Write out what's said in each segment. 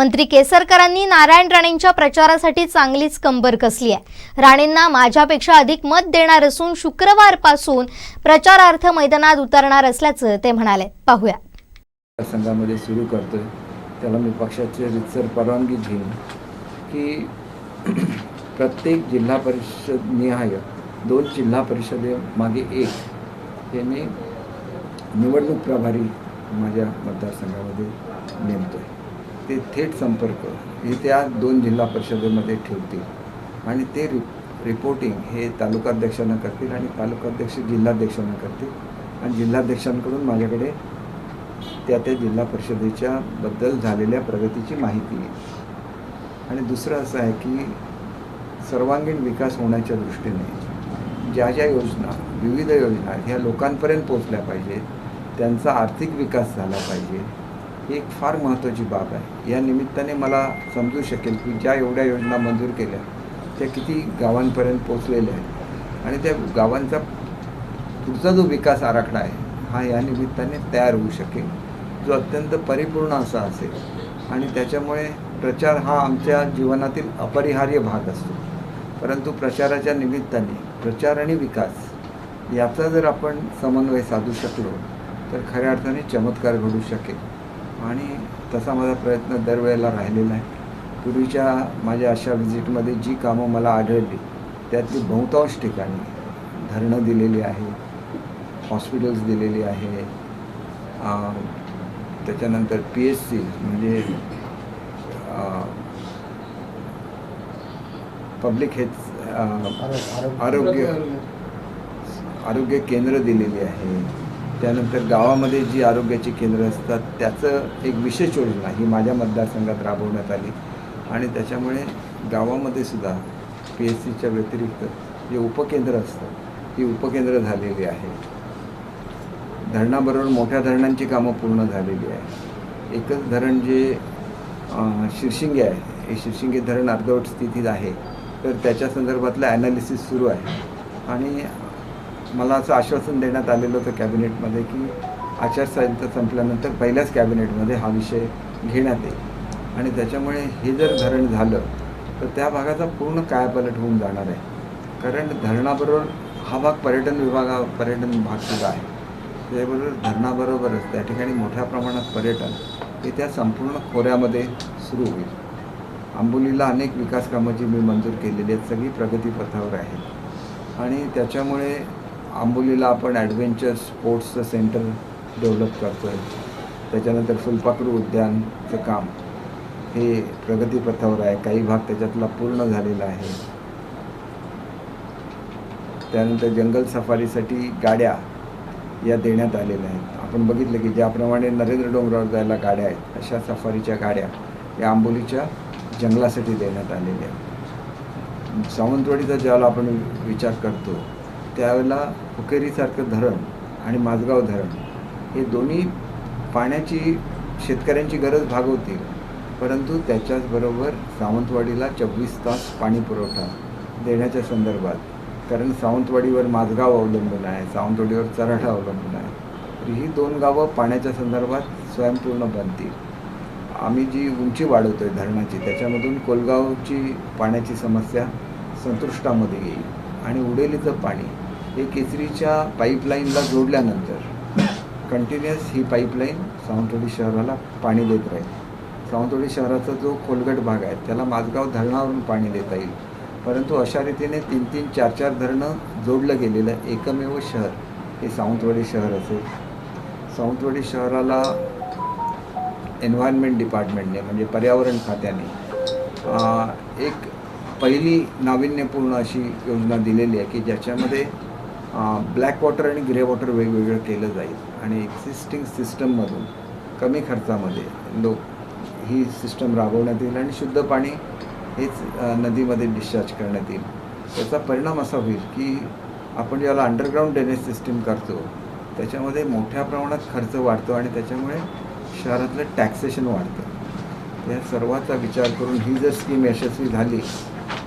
मंत्री केसरकरांनी नारायण राणेंच्या प्रचारासाठी चांगलीच कंबर कसली आहे. राणेंना माझ्यापेक्षा अधिक मत देणार असून शुक्रवारपासून प्रचारार्थ मैदानात उतरणार असल्याचं ते म्हणाले. पाहूया. संघामध्ये सुरू करतोय. त्याला मी पक्षाची रितसर परवानगी घेईन की प्रत्येक जिल्हा परिषद निहाय दोन जिल्हा परिषदे मागे एक हे मी निवडणूक प्रभारी माझ्या मतदारसंघामध्ये नेमतोय. ते थेट संपर्क हे त्या दोन जिल्हा परिषदेमध्ये ठेवतील. आणि ते रि रिपोर्टिंग हे तालुकाध्यक्षांना करतील आणि तालुकाध्यक्ष जिल्हाध्यक्षांना करतील. आणि जिल्हाध्यक्षांकडून माझ्याकडे त्या त्या जिल्हा परिषदेच्या बद्दल झालेल्या प्रगतीची माहिती येईल. आणि दुसरं असं आहे की सर्वांगीण विकास होण्याच्या दृष्टीने ज्या ज्या योजना विविध योजना ह्या लोकांपर्यंत पोचल्या पाहिजेत त्यांचा आर्थिक विकास झाला पाहिजे. ही एक फार महत्त्वाची बाब आहे. या निमित्ताने मला समजू शकेल की ज्या एवढ्या योजना मंजूर केल्या त्या किती गावांपर्यंत पोचलेल्या आहेत. आणि त्या गावांचा पुढचा जो विकास आराखडा आहे हा या निमित्ताने तयार होऊ शकेल. जो अत्यंत परिपूर्ण असा असेल. आणि त्याच्यामुळे प्रचार हा आमच्या जीवनातील अपरिहार्य भाग असतो. परंतु प्रचाराच्या निमित्ताने प्रचार आणि विकास याचा जर आपण समन्वय साधू शकलो तर खऱ्या अर्थाने चमत्कार घडू शकेल. आणि तसा माझा प्रयत्न दरवेळेला राहिलेला आहे. पूर्वीच्या माझ्या अशा व्हिजिटमध्ये जी कामं मला आढळली त्यातली बहुतांश ठिकाणी धरणं दिलेली आहे हॉस्पिटल्स दिलेली आहे. त्याच्यानंतर पी एच सी म्हणजे पब्लिक हेल्थ आरोग्य आरोग्य केंद्र दिलेली आहे. त्यानंतर गावामध्ये जी आरोग्याची केंद्र असतात त्याचं एक विशेष योजना ही माझ्या मतदारसंघात राबवण्यात आली. आणि त्याच्यामुळे गावामध्ये सुद्धा पी एच सीच्या व्यतिरिक्त जे उपकेंद्र असतात ही उपकेंद्र झालेली आहे. धरणाबरोबर मोठ्या धरणांची कामं पूर्ण झालेली आहे. एकच धरण जे शिरशिंगे आहे हे शिरशिंगे धरण अर्धवट स्थितीत आहे. तर त्याच्या संदर्भातलं ॲनालिसिस सुरू आहे. आणि मला असं आश्वासन देण्यात आलेलं होतं कॅबिनेटमध्ये की आचारसंहिता संपल्यानंतर पहिल्याच कॅबिनेटमध्ये हा विषय घेण्यात येईल. आणि त्याच्यामुळे हे जर धरण झालं तर त्या भागाचा पूर्ण कायापालट होऊन जाणार आहे. कारण धरणाबरोबर हा भाग पर्यटन विभागा पर्यटन भागसुद्धा आहे. त्याबरोबर धरणाबरोबरच त्या ठिकाणी मोठ्या प्रमाणात पर्यटन हे त्या संपूर्ण खोऱ्यामध्ये सुरू होईल. आंबोलीला अनेक विकास कामं जी मी मंजूर केलेली आहेत सगळी प्रगतीपथावर आहेत. आणि त्याच्यामुळे आंबोलीला आपण ॲडव्हेंचर स्पोर्ट्सचं सेंटर डेव्हलप करतो आहे त्याच्यानंतर फुलपाखरू उद्यानचं काम. हे प्रगतीपथावर आहे. काही भाग त्याच्यातला पूर्ण झालेला आहे. त्यानंतर जंगल सफारीसाठी गाड्या या देण्यात आलेल्या आहेत. आपण बघितलं की ज्याप्रमाणे नरेंद्र डोंगरावर जायला गाड्या आहेत अशा सफारीच्या गाड्या या आंबोलीच्या जंगलासाठी देण्यात आलेल्या आहेत. सावंतवाडीचा ज्याला आपण विचार करतो त्यावेळेला हुकेरीसारखं धरण आणि माझगाव धरण हे दोन्ही पाण्याची शेतकऱ्यांची गरज भागवतील परंतु त्याच्याचबरोबर सावंतवाडीला चोवीस तास पाणी पुरवठा देण्याच्या संदर्भात कारण सावंतवाडीवर माझगाव अवलंबून आहे सावंतवाडीवर चराठा अवलंबून आहे. तर ही दोन गावं पाण्याच्या संदर्भात स्वयंपूर्ण बनतील. आम्ही जी उंची वाढवतो आहे धरणाची त्याच्यामधून कोलगावची पाण्याची समस्या संतुष्टामध्ये येईल आणि उडेलीचं पाणी हे केसरीच्या पाईपलाईनला जोडल्यानंतर कंटिन्युअस ही पाईपलाईन सावंतवाडी शहराला पाणी देत राहील. सावंतवाडी शहराचा जो खोलगट भाग आहे त्याला माझगाव धरणावरून पाणी देता येईल. परंतु अशा रीतीने तीन तीन चार चार धरणं जोडलं गेलेलं एकमेव शहर हे सावंतवाडी शहर असेल. सावंतवाडी शहराला एन्व्हायरमेंट डिपार्टमेंटने म्हणजे पर्यावरण खात्याने एक पहिली नाविन्यपूर्ण अशी योजना दिलेली आहे की ज्याच्यामध्ये ब्लॅक वॉटर आणि ग्रे वॉटर वेगवेगळं केलं जाईल. आणि एक्झिस्टिंग सिस्टममधून कमी खर्चामध्ये लोक ही सिस्टम राबवण्यात येईल आणि शुद्ध पाणी हेच नदीमध्ये डिस्चार्ज करण्यात येईल. त्याचा परिणाम असा होईल की आपण ज्याला अंडरग्राऊंड ड्रेनेज सिस्टीम करतो त्याच्यामध्ये मोठ्या प्रमाणात खर्च वाढतो आणि त्याच्यामुळे शहरातलं टॅक्सेशन वाढतं. या सर्वाचा विचार करून ही जर स्कीम यशस्वी झाली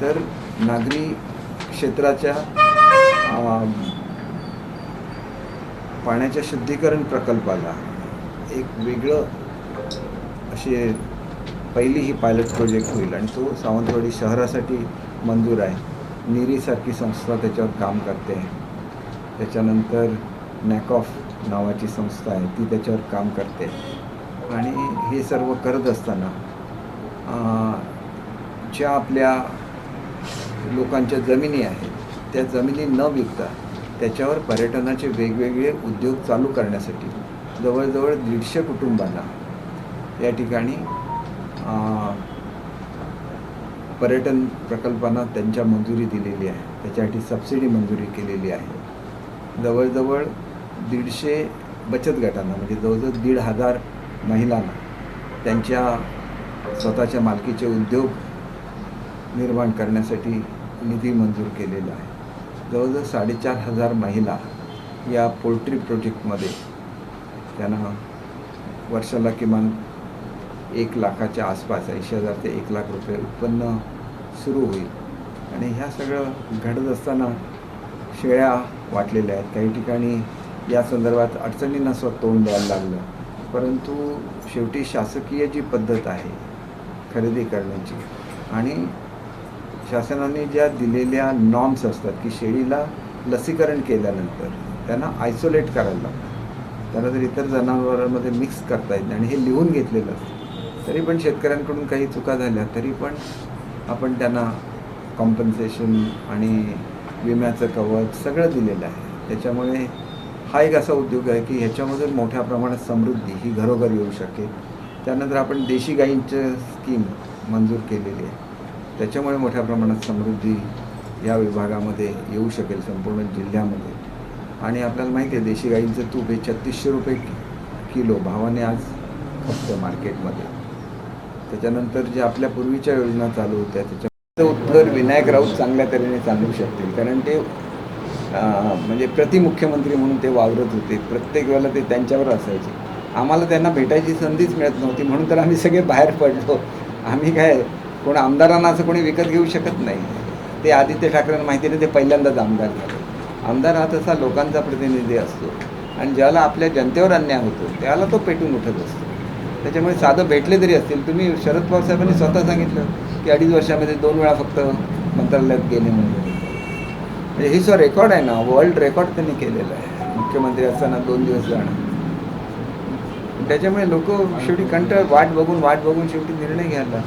तर नागरी क्षेत्राच्या पाण्याच्या शुद्धीकरण प्रकल्पाला एक वेगळं असे पहिली ही पायलट प्रोजेक्ट होईल आणि तो सावंतवाडी शहरासाठी मंजूर आहे. निरीसारखी संस्था त्याच्यावर काम करते. त्याच्यानंतर नॅकॉफ नावाची संस्था आहे ती त्याच्यावर काम करते. आणि हे सर्व करत असताना ज्या आपल्या लोकांच्या जमिनी आहेत त्या जमिनी न विकता त्याच्यावर पर्यटनाचे वेगवेगळे उद्योग चालू करण्यासाठी जवळजवळ दीडशे कुटुंबांना या ठिकाणी पर्यटन प्रकल्पांना त्यांच्या मंजुरी दिलेली आहे. त्याच्यासाठी सबसिडी मंजुरी केलेली आहे. जवळजवळ दीडशे बचत गटांना म्हणजे जवळजवळ दीड हजार महिलांना त्यांच्या स्वतःच्या मालकीचे उद्योग निर्माण करण्यासाठी निधी मंजूर केलेला आहे. जवळजवळ साडेचार हजार महिला या पोल्ट्री प्रोजेक्टमध्ये त्यांना वर्षाला किमान एक लाखाच्या आसपास ऐंशी हजार ते एक लाख रुपये उत्पन्न सुरू होईल. आणि ह्या सगळं घडत असताना शेळ्या वाटलेल्या आहेत. काही ठिकाणी या संदर्भात अडचणींना स्वतः तोंड द्यायला लागलं. परंतु शेवटी शासकीय जी पद्धत आहे खरेदी करण्याची आणि शासनाने ज्या दिलेल्या नॉर्म्स असतात की शेळीला लसीकरण केल्यानंतर त्यांना आयसोलेट करायला लागतं. त्यांना जर इतर जनावरांमध्ये मिक्स करता येत नाही आणि हे लिहून घेतलेलं असतं तरी पण शेतकऱ्यांकडून काही चुका झाल्या तरी पण आपण त्यांना कॉम्पन्सेशन आणि विम्याचं कवच सगळं दिलेलं आहे. त्याच्यामुळे हा एक असा उद्योग आहे की ह्याच्यामधून मोठ्या प्रमाणात समृद्धी ही घरोघर येऊ शकेल. त्यानंतर आपण देशी गाईंचं स्कीम मंजूर केलेली आहे. त्याच्यामुळे मोठ्या प्रमाणात समृद्धी या विभागामध्ये येऊ शकेल संपूर्ण जिल्ह्यामध्ये. आणि आपल्याला माहिती आहे देशी गाईंचं तूप हे छत्तीसशे रुपये कि किलो भावाने आज फक्त मार्केटमध्ये. त्याच्यानंतर जे आपल्या पूर्वीच्या योजना चालू होत्या त्याच्या उत्तर विनायक राऊत चांगल्या तऱ्हेने चालवू शकतील. कारण ते म्हणजे प्रतिमुख्यमंत्री म्हणून ते वावरत होते. प्रत्येक वेळेला ते त्यांच्यावर असायचे. आम्हाला त्यांना भेटायची संधीच मिळत नव्हती म्हणून तर आम्ही सगळे बाहेर पडलो. आम्ही काय कोण आमदारांना असं कोणी विकत घेऊ शकत नाही. ते आदित्य ठाकरेंना माहिती नाही ते पहिल्यांदाच आमदार झाले. आमदार हा तसा लोकांचा प्रतिनिधी असतो. आणि ज्याला आपल्या जनतेवर अन्याय होतो त्याला तो पेटून उठत असतो. त्याच्यामुळे साधं भेटले तरी असतील. तुम्ही शरद पवार साहेबांनी स्वतः सांगितलं की अडीच वर्षामध्ये दोन वेळा फक्त मंत्रालयात गेले म्हणून. म्हणजे हे सो रेकॉर्ड आहे ना वर्ल्ड रेकॉर्ड त्यांनी केलेला आहे. मुख्यमंत्री असताना दोन दिवस जाणं. त्याच्यामुळे लोक शेवटी कंटाळ वाट बघून वाट बघून शेवटी निर्णय घ्यायला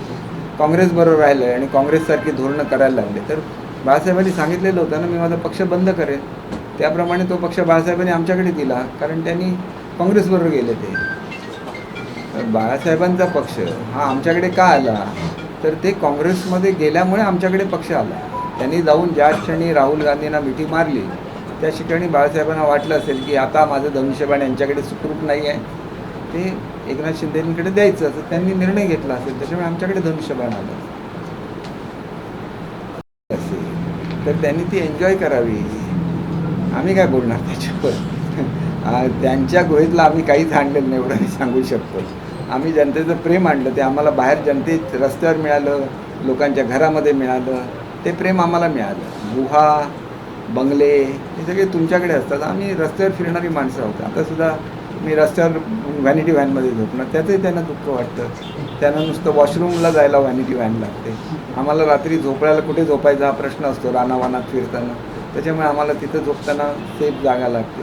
काँग्रेस बरोबर राहिलं आहे आणि काँग्रेससारखी धोरणं करायला लागले. तर बाळासाहेबांनी सांगितलेलं होतं ना मी माझा पक्ष बंद करेन. त्याप्रमाणे तो पक्ष बाळासाहेबांनी आमच्याकडे दिला कारण त्यांनी काँग्रेसबरोबर गेले ते. बाळासाहेबांचा पक्ष हा आमच्याकडे का आला? तर ते काँग्रेसमध्ये गेल्यामुळे आमच्याकडे पक्ष आला. त्यांनी जाऊन ज्या क्षणी राहुल गांधींना मिठी मारली त्या ठिकाणी बाळासाहेबांना वाटलं असेल की आता माझं धनुष्यबाण यांच्याकडे सुखरूप नाही आहे ते एकनाथ शिंदेकडे द्यायचं असं त्यांनी निर्णय घेतला असेल त्याच्यामुळे आमच्याकडे धनुष्यबाण आलं असेल. तर त्यांनी ती एन्जॉय करावी. आम्ही काय बोलणार त्याच्यावर? त्यांच्या गुहेतला आम्ही काहीच आणलेलं नाही एवढं मी सांगू शकतो. आम्ही जनतेचं प्रेम आणलं ते आम्हाला बाहेर जनतेत रस्त्यावर मिळालं लोकांच्या घरामध्ये मिळालं ते प्रेम आम्हाला मिळालं. गुहा बंगले हे सगळे तुमच्याकडे असतात. आम्ही रस्त्यावर फिरणारी माणसं आहोत. आता सुद्धा मी रस्त्यावर व्हॅनिटी व्हॅनमध्ये झोपणार त्याचंही त्यांना दुःख वाटतं. त्यांना नुसतं वॉशरूमला जायला व्हॅनिटी व्हॅन लागते. आम्हाला रात्री झोपायला कुठे झोपायचा हा प्रश्न असतो रानावानात फिरताना. त्याच्यामुळे आम्हाला तिथं झोपताना सेफ जागा लागते.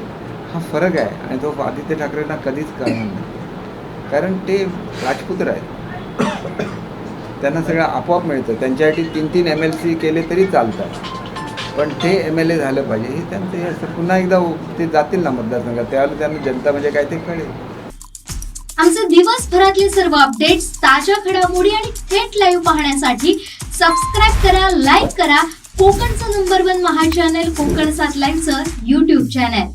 हा फरक आहे आणि तो आदित्य ठाकरेंना कधीच करणार नाही. कारण ते राजपुत्र आहेत. त्यांना सगळं आपोआप मिळतं. त्यांच्यासाठी तीन तीन एम एल सी केले तरी चालतात. पण ते एम एल ए झालं पाहिजे. हे त्यांचं हे असं पुन्हा एकदा ते जातील ना मतदारसंघात. त्यावेळेला त्यांना जनता म्हणजे काय ते कळेल. आमचे दिवसभरातले सर्व अपडेट्स ताज्या घडामोडी आणि थेट लाईव्ह पाहण्यासाठी सबस्क्राईब करा लाईक करा. कोकणचं नंबर वन महा चॅनल कोकण सात लाईव्हचं युट्यूब चॅनल